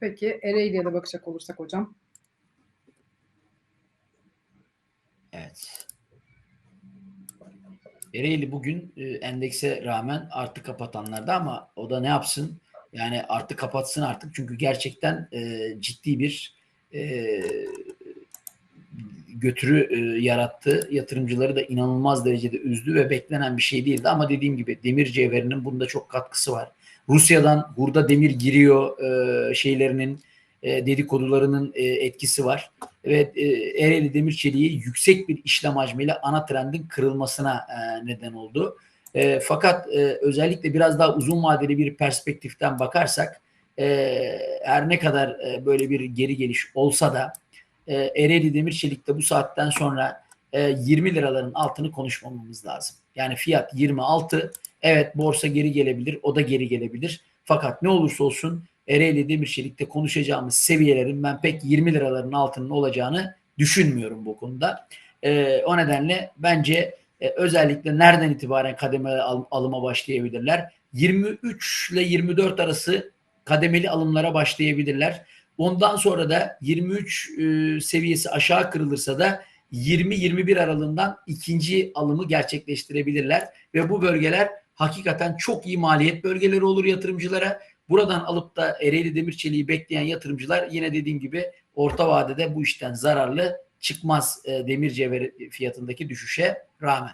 Peki Ereğli'ye de bakacak olursak hocam. Evet. Ereğli bugün e, endekse rağmen artı kapatanlarda ama o da ne yapsın? Yani artı kapatsın artık çünkü gerçekten e, ciddi bir e, götürü e, yarattı. Yatırımcıları da inanılmaz derecede üzdü ve beklenen bir şey değildi ama dediğim gibi demir cevherinin bunda çok katkısı var. Rusya'dan hurda demir giriyor e, şeylerinin e, dedikodularının e, etkisi var. Evet e, Ereğli demir çeliği yüksek bir işlem hacmiyle ana trendin kırılmasına e, neden oldu. E, fakat e, özellikle biraz daha uzun vadeli bir perspektiften bakarsak e, her ne kadar e, böyle bir geri geliş olsa da e, Ereğli demir çelikte bu saatten sonra e, 20 liraların altını konuşmamamız lazım. Yani fiyat 26 evet borsa geri gelebilir o da geri gelebilir. Fakat ne olursa olsun Ereğli Demirçelik'te konuşacağımız seviyelerin ben pek 20 liraların altının olacağını düşünmüyorum bu konuda. E, o nedenle bence e, özellikle nereden itibaren kademeli al, alıma başlayabilirler? 23 ile 24 arası kademeli alımlara başlayabilirler. Ondan sonra da 23 e, seviyesi aşağı kırılırsa da 20-21 aralığından ikinci alımı gerçekleştirebilirler ve bu bölgeler hakikaten çok iyi maliyet bölgeleri olur yatırımcılara. Buradan alıp da Ereğli Demirçeliği bekleyen yatırımcılar yine dediğim gibi orta vadede bu işten zararlı çıkmaz e, demir cevheri fiyatındaki düşüşe rağmen.